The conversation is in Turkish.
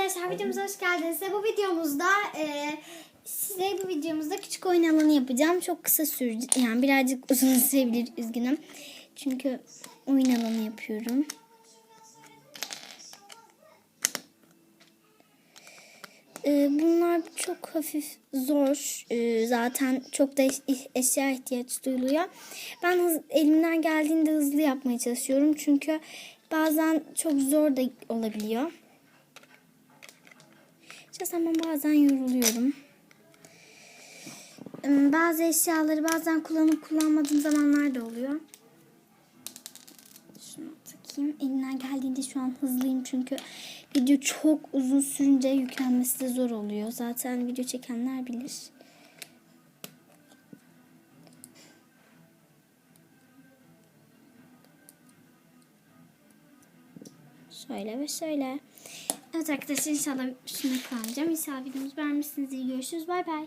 arkadaşlar videomuza hoş geldiniz. Bu videomuzda e, size bu videomuzda küçük oyun alanı yapacağım. Çok kısa sürecek. Yani birazcık uzun sürebilir üzgünüm. Çünkü oyun alanı yapıyorum. E, bunlar çok hafif zor. E, zaten çok da eş- eşya ihtiyaç duyuluyor. Ben hız- elimden geldiğinde hızlı yapmaya çalışıyorum. Çünkü bazen çok zor da olabiliyor. Şahsen ben bazen yoruluyorum. Im, Bazı eşyaları bazen kullanıp kullanmadığım zamanlar da oluyor. Şunu takayım. Elimden geldiğinde şu an hızlıyım çünkü video çok uzun sürünce yüklenmesi de zor oluyor. Zaten video çekenler bilir. Şöyle ve şöyle. Evet arkadaşlar inşallah şunu kalacağım. İnşallah videomuzu beğenmişsiniz. İyi görüşürüz. Bay bay.